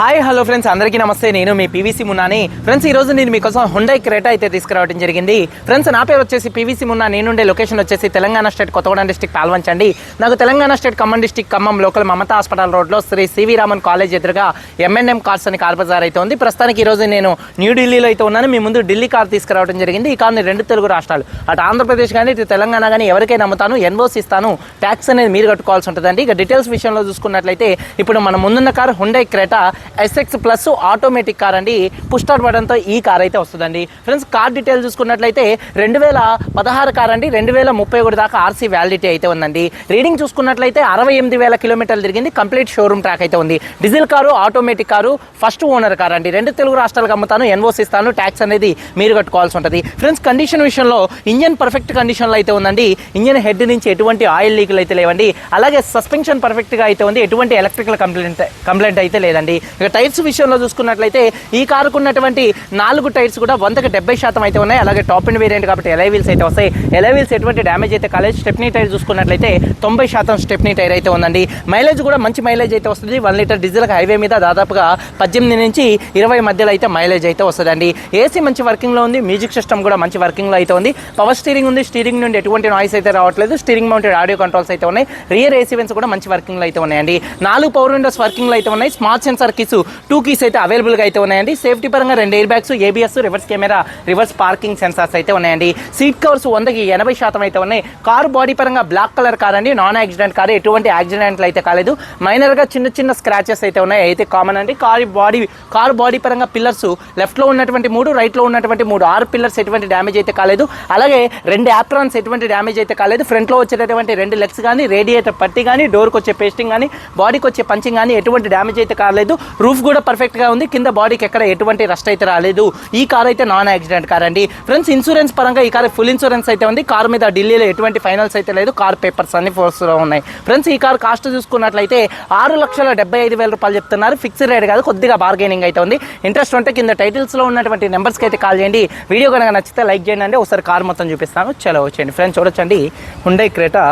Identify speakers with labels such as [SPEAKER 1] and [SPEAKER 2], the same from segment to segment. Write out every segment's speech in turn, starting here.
[SPEAKER 1] Hi hello friends అందరికీ నమస్తే. నేను మీ పీవీసీ మున్నాని. ఫ్రెండ్స్ ఈ రోజు నేను మీకోసం హుండై క్రేటా అయితే తీసుకురావడం జరిగింది. ఫ్రెండ్స్ నా పేరు వచ్చేసి పీవీసీ మున్నా. నేనుండే లొకేషన్ వచ్చేసి తెలంగాణ స్టేట్ కొత్తగూడెం డిస్టిక్ పాల్వంచండి నాకు Telangana state Khammam district Khammam local Mamata hospital రోడ్లో శ్రీ సివి రామన్ కాలేజ్ ఎదురుగా ఎంఎన్ఎం కార్స్ అని కార్ బజార్ అయితే ఉంది. ప్రస్తుతానికి ఈరోజు నేను న్యూఢిల్లీలో అయితే ఉన్నాను. మీ ముందు ఢిల్లీ కార్ తీసుకురావడం జరిగింది. ఈ కార్ని రెండు తెలుగు రాష్ట్రాలు అటు ఆంధ్రప్రదేశ్ కానీ ఇటు తెలంగాణ కానీ ఎవరికైనా అమ్ముతాను. ఎన్ఓసి ఇస్తాను. ట్యాక్స్ అనేది మీరు కట్టుకోవాల్సి ఉంటుందండి. ఇక డీటెయిల్స్ విషయంలో చూసుకున్నట్లయితే ఇప్పుడు మన ముందున్న car Hyundai Creta SX plus automatic car అండి. పుష్ స్టార్ట్ బటన్తో ఈ కార్ అయితే వస్తుందండి. ఫ్రెండ్స్ కార్ డీటెయిల్ చూసుకున్నట్లయితే రెండు వేల పదహారు కార్ అండి. రెండు వేల ముప్పై ఒకటి దాకా ఆర్సీ వ్యాలిడిటీ అయితే ఉందండి. రీడింగ్ చూసుకున్నట్లయితే అరవై ఎనిమిది వేల కిలోమీటర్లు తిరిగింది. కంప్లీట్ షోరూమ్ ట్రాక్ అయితే ఉంది. Diesel car automatic car first owner car అండి. రెండు తెలుగు రాష్ట్రాలకు అమ్ముతాను ఎన్ఓస్ ఇస్తాను. ట్యాక్స్ అనేది మీరు కట్టుకోవాల్సి ఉంటుంది. ఫ్రెండ్స్ కండిషన్ విషయంలో ఇంజన్ పర్ఫెక్ట్ కండిషన్లో అయితే ఉందండి. ఇంజన్ హెడ్ నుంచి ఎటువంటి ఆయిల్ లీకులు అయితే లేవండి. అలాగే సస్పెన్షన్ పర్ఫెక్ట్గా అయితే ఉంది. ఎటువంటి ఎలక్ట్రికల్ కంప్లైంట్ కంప్లైంట్ అయితే లేదండి. ఇక టైర్స్ విషయంలో చూసుకున్నట్లయితే ఈ కారుకు ఉన్నటువంటి నాలుగు టైర్స్ కూడా వందకి డెబ్బై శాతం అయితే ఉన్నాయి. అలాగే టాప్ అండ్ వేరియంట్ కాబట్టి ఎలై వీల్స్ అయితే వస్తాయి. ఎలై వీల్స్ ఎటువంటి డ్యామేజ్ అయితే కాలేజ్ స్టెప్నీ టైర్ చూసుకున్నట్లయితే తొంభై శాతం స్టెప్నీ టైర్ అయితే ఉందండి. మైలేజ్ కూడా మంచి మైలేజ్ అయితే వస్తుంది. వన్ లీటర్ డీజిల్ హైవే మీద దాదాపుగా పద్దెనిమిది నుంచి ఇరవై మధ్యలో అయితే మైలేజ్ అయితే వస్తుందండి. ఏసీ మంచి వర్కింగ్లో ఉంది. మ్యూజిక్ సిస్టమ్ కూడా మంచి వర్కింగ్లో అయితే ఉంది. పవర్ స్టీరింగ్ ఉంది. స్టీరింగ్ నుండి ఎటువంటి నాయిస్ అయితే రావట్లేదు. స్టీరింగ్ మౌంటెడ్ ఆడియో కంట్రోల్స్ అయితే ఉన్నాయి. రియర్ ఏసీ వెన్స్ కూడా మంచి వర్కింగ్లో అయితే ఉన్నాయండి. నాలుగు పవర్ విండోస్ వర్కింగ్లో అయితే ఉన్నాయి. Smart sensor keys two keys అయితే అవైలబుల్గా అయితే ఉన్నాయండి. సేఫ్టీ పరంగా రెండు air bags ABS reverse camera reverse parking sensors అయితే ఉన్నాయండి. సీట్ కవర్స్ వందకి ఎనభై శాతం అయితే ఉన్నాయి. కారు బాడీ పరంగా బ్లాక్ కలర్ కార్ అండి నాన్ యాక్సిడెంట్ కారు ఎటువంటి యాక్సిడెంట్లు అయితే కాలేదు. మైనర్గా చిన్న చిన్న స్క్రాచెస్ అయితే ఉన్నాయి. అయితే కామన్ అండి. కారు బాడీ కారు బాడీ పరంగా పిల్లర్స్ లెఫ్ట్లో ఉన్నటువంటి మూడు రైట్లో ఉన్నటువంటి మూడు. ఆరు పిల్లర్స్ ఎటువంటి డ్యామేజ్ అయితే కాలేదు. అలాగే రెండు యాప్రాన్స్ ఎటువంటి డ్యామేజ్ అయితే కాలేదు. ఫ్రంట్లో వచ్చేటటువంటి రెండు లెగ్స్ కానీ రేడియేటర్ పట్టి కానీ డోర్కి వచ్చే పేస్టింగ్ కానీ బాడీకి వచ్చే పంచింగ్ కానీ ఎటువంటి డ్యామేజ్ అయితే కాలేదు. రూఫ్ కూడా పర్ఫెక్ట్గా ఉంది. కింద బాడీకి ఎక్కడ ఎటువంటి రస్ట్ అయితే రాలేదు. ఈ కార్ అయితే నాన్ యాక్సిడెంట్ కార్ అండి. ఫ్రెండ్స్ ఇన్సూరెన్స్ పరంగా ఈ కార్ ఫుల్ ఇన్సూరెన్స్ అయితే ఉంది. కార్ మీద ఢిల్లీలో ఎటువంటి ఫైనల్స్ అయితే లేదు. కార్ పేపర్స్ అన్ని ఫోర్స్లో ఉన్నాయి. ఫ్రెండ్స్ ఈ కార్ కాస్ట్ చూసుకున్నట్లయితే ఆరు లక్షల డెబ్బై ఐదు వేల రూపాయలు చెప్తున్నారు. ఫిక్స్డ్ రేట్ కాదు కొద్దిగా బార్గెనింగ్ అయితే ఉంది. ఇంట్రెస్ట్ ఉంటే కింద టైటిల్స్లో ఉన్నటువంటి నెంబర్స్కి అయితే కాల్ చేయండి. వీడియో కనుక నచ్చితే లైక్ చేయండి అంటే ఒకసారి కార్ మొత్తం చూపిస్తాను. చలో వచ్చేయండి. ఫ్రెండ్స్ చూడొచ్చండి. హుండై క్రేటా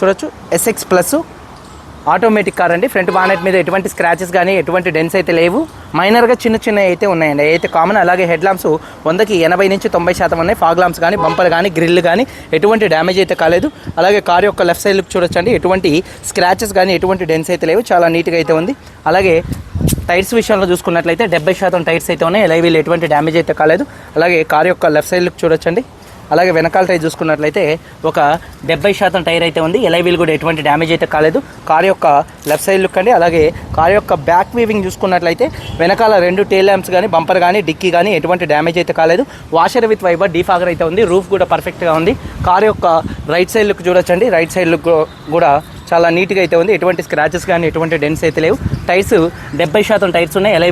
[SPEAKER 1] చూడొచ్చు. ఎస్ఎక్స్ ప్లస్ ఆటోమేటిక్ కార్ అండి. ఫ్రంట్ బానెట్ మీద ఎటువంటి స్క్రాచెస్ కానీ ఎటువంటి డెన్స్ అయితే లేవు. మైనర్గా చిన్న చిన్న అయితే ఉన్నాయండి. అయితే కామన్ అలాగే హెడ్ లాంప్స్ వందకి ఎనభై నుంచి తొంభై శాతం ఉన్నాయి. ఫాగ్ లాంప్స్ కానీ బంపర్ కానీ గ్రిల్ కానీ ఎటువంటి డ్యామేజ్ అయితే కాలేదు. అలాగే కార్ యొక్క లెఫ్ట్ సైడ్ లుక్ చూడొచ్చండి. ఎటువంటి స్క్రాచెస్ కానీ ఎటువంటి డెన్స్ అయితే లేవు. చాలా నీట్గా అయితే ఉంది. అలాగే టైర్స్ విషయంలో చూసుకున్నట్లయితే డెబ్బై శాతం టైర్స్ అయితే ఉన్నాయి. ఎలా వీళ్ళు ఎటువంటి డ్యామేజ్ అయితే కాలేదు. అలాగే కార్ యొక్క లెఫ్ట్ సైడ్ లుక్ చూడొచ్చండి. అలాగే వెనకాల టైర్ చూసుకున్నట్లయితే ఒక డెబ్బై శాతం టైర్ అయితే ఉంది. ఎలై వీల్ కూడా ఎటువంటి డ్యామేజ్ అయితే కాలేదు. కార్ యొక్క లెఫ్ట్ సైడ్ లుక్ అండి. అలాగే కార్ యొక్క బ్యాక్ వీవింగ్ చూసుకున్నట్లయితే వెనకాల రెండు టేల్ ల్యాంప్స్ కానీ బంపర్ కానీ డిక్కీ కానీ ఎటువంటి డ్యామేజ్ అయితే కాలేదు. వాషర్ విత్ వైబర్ డీఫాగర్ అయితే ఉంది. రూఫ్ కూడా పర్ఫెక్ట్గా ఉంది. కార్ యొక్క రైట్ సైడ్ లుక్ చూడొచ్చండి. రైట్ సైడ్ లుక్ కూడా చాలా నీట్గా అయితే ఉంది. ఎటువంటి స్క్రాచెస్ కానీ ఎటువంటి డెన్స్ అయితే లేవు. టైర్స్ డెబ్బై శాతం టైర్స్ ఉన్నాయి ఎలై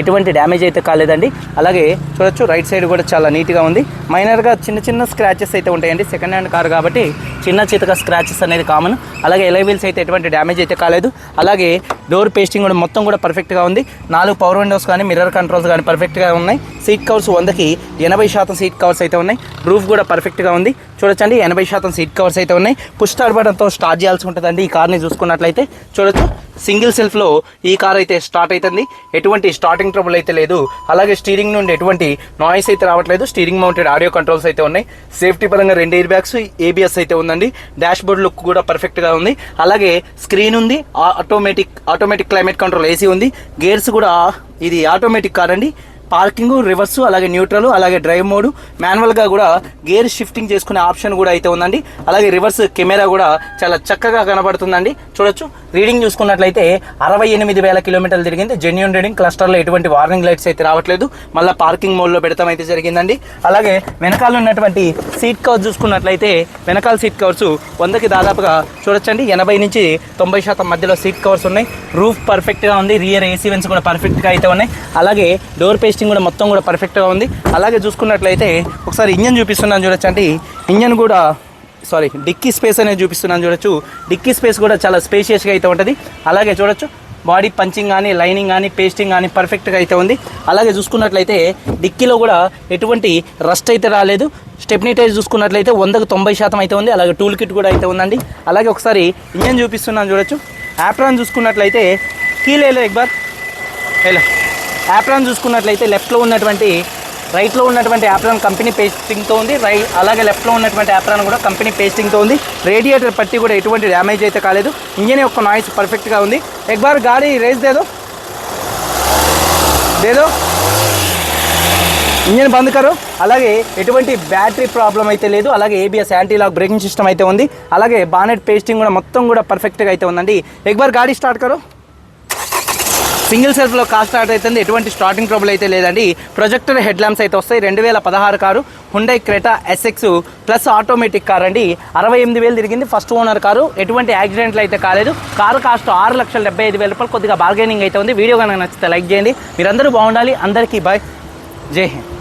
[SPEAKER 1] ఎటువంటి డ్యామేజ్ అయితే కాలేదండి. అలాగే చూడొచ్చు రైట్ సైడ్ కూడా చాలా నీట్గా ఉంది. మైనర్గా చిన్న చిన్న స్క్రాచెస్ అయితే ఉంటాయండి సెకండ్ హ్యాండ్ కార్ కాబట్టి చిన్న చితక స్క్రాచెస్ అనేది కామన్. అలాగే ఎలైబిల్స్ అయితే ఎటువంటి డ్యామేజ్ అయితే కాలేదు. అలాగే డోర్ పేస్టింగ్ కూడా మొత్తం కూడా పర్ఫెక్ట్గా ఉంది. నాలుగు పవర్ విండోస్ కానీ మిర్రర్ కంట్రోల్స్ కానీ పర్ఫెక్ట్గా ఉన్నాయి. సీట్ కవర్స్ వందకి ఎనభై శాతం సీట్ కవర్స్ అయితే ఉన్నాయి. రూఫ్ కూడా పర్ఫెక్ట్గా ఉంది. చూడొచ్చండి ఎనభై శాతం సీట్ కవర్స్ అయితే ఉన్నాయి. పుష్ స్టార్ట్ బటన్తో స్టార్ట్ చేయాల్సి ఉంటుందండి ఈ కార్ని చూసుకున్నట్లయితే. చూడొచ్చు సింగిల్ సెల్ఫ్లో ఈ కార్ అయితే స్టార్ట్ అవుతుంది. ఎటువంటి స్టార్టింగ్ ట్రబుల్ అయితే లేదు. అలాగే స్టీరింగ్ నుండి ఎటువంటి నాయిస్ అయితే రావట్లేదు. స్టీరింగ్ మౌంటెడ్ ఆడియో కంట్రోల్స్ అయితే ఉన్నాయి. సేఫ్టీ పరంగా రెండు ఎయిర్ బ్యాగ్స్ ఏబిఎస్ అయితే ఉందండి. డాష్ బోర్డ్ లుక్ కూడా పర్ఫెక్ట్గా ఉంది. అలాగే స్క్రీన్ ఉంది. Automatic automatic climate control AC ఉంది. గేర్స్ కూడా ఇది ఆటోమేటిక్ కార్ అండి పార్కింగ్ రివర్స్ అలాగే న్యూట్రల్ అలాగే డ్రైవ్ మోడ్. మాన్యువల్గా కూడా గేర్ షిఫ్టింగ్ చేసుకునే ఆప్షన్ కూడా అయితే ఉందండి. అలాగే రివర్స్ కెమెరా కూడా చాలా చక్కగా కనబడుతుందండి. చూడొచ్చు. రీడింగ్ చూసుకున్నట్లయితే అరవై ఎనిమిది వేల కిలోమీటర్లు తిరిగింది. జెన్యున్ రీడింగ్ క్లస్టర్లో ఎటువంటి వార్నింగ్ లైట్స్ అయితే రావట్లేదు. మళ్ళీ పార్కింగ్ మోడ్లో పెడతాం అయితే జరిగిందండి. అలాగే వెనకాల ఉన్నటువంటి సీట్ కవర్స్ చూసుకున్నట్లయితే వెనకాల సీట్ కవర్స్ వందకి దాదాపుగా చూడొచ్చండి. ఎనభై నుంచి తొంభై శాతం మధ్యలో సీట్ కవర్స్ ఉన్నాయి. రూఫ్ పర్ఫెక్ట్గా ఉంది. రియర్ ఏసీ వెన్స్ కూడా పర్ఫెక్ట్గా అయితే ఉన్నాయి. అలాగే డోర్ పేస్టింగ్ కూడా మొత్తం కూడా పర్ఫెక్ట్గా ఉంది. అలాగే చూసుకున్నట్లయితే ఒకసారి ఇంజన్ చూపిస్తున్నాను చూడొచ్చండి ఇంజన్ కూడా సారీ డిక్కీ స్పేస్ అనేది చూపిస్తున్నాను చూడొచ్చు. డిక్కీ స్పేస్ కూడా చాలా స్పేషియస్గా అయితే ఉంటుంది. అలాగే చూడొచ్చు బాడీ పంచింగ్ కానీ లైనింగ్ కానీ పేస్టింగ్ కానీ పర్ఫెక్ట్గా అయితే ఉంది. అలాగే చూసుకున్నట్లయితే డిక్కీలో కూడా ఎటువంటి రస్ట్ అయితే రాలేదు. స్టెప్నీ టైర్ చూసుకున్నట్లయితే వందకు తొంభై శాతం అయితే ఉంది. అలాగే టూల్ కిట్ కూడా అయితే ఉందండి. అలాగే ఒకసారి ఇంజన్ చూపిస్తున్నాను చూడొచ్చు. యాప్రాన్ చూసుకున్నట్లయితే కీలేలో ఎక్బార్. హలో. యాప్రాన్ చూసుకున్నట్లయితే లెఫ్ట్లో ఉన్నటువంటి రైట్లో ఉన్నటువంటి యాప్రాన్ కంపెనీ పేస్టింగ్తో ఉంది. రై అలాగే లెఫ్ట్లో ఉన్నటువంటి యాప్రాన్ కూడా కంపెనీ పేస్టింగ్తో ఉంది. రేడియేటర్ పట్టి కూడా ఎటువంటి డ్యామేజ్ అయితే కాలేదు. ఇంజన్ యొక్క నాయిస్ పర్ఫెక్ట్గా ఉంది. ఎక్ బార్ గాడి రేస్ దేదో. దేదో. ఇంజన్ బంద్ కరు. అలాగే ఎటువంటి బ్యాటరీ ప్రాబ్లం అయితే లేదు. అలాగే ABS anti lock braking system అయితే ఉంది. అలాగే బానెట్ పేస్టింగ్ కూడా మొత్తం కూడా పర్ఫెక్ట్గా అయితే ఉందండి. ఎక్ గాడి స్టార్ట్ కరు. సింగిల్ సెల్ఫ్లో కార్ స్టార్ట్ అవుతుంది. ఎటువంటి స్టార్టింగ్ ట్రబుల్ అయితే లేదండి. ప్రొజెక్టర్ హెడ్ ల్యాంప్స్ అయితే వస్తాయి. రెండు వేల పదహారు car Hyundai Creta SX plus automatic car అండి. అరవై ఎనిమిది వేలు తిరిగింది ఫస్ట్ ఓనర్ కారు. ఎటువంటి యాక్సిడెంట్లు అయితే కాలేదు. కారు కాస్ట్ ఆరు లక్షల డెబ్బై ఐదు వేల రూపాయలు కొద్దిగా బార్గెనింగ్ అయితే ఉంది. వీడియో కనుక నచ్చితే లైక్ చేయండి. మీరందరూ బాగుండాలి. అందరికీ బాయ్ జై హింద్.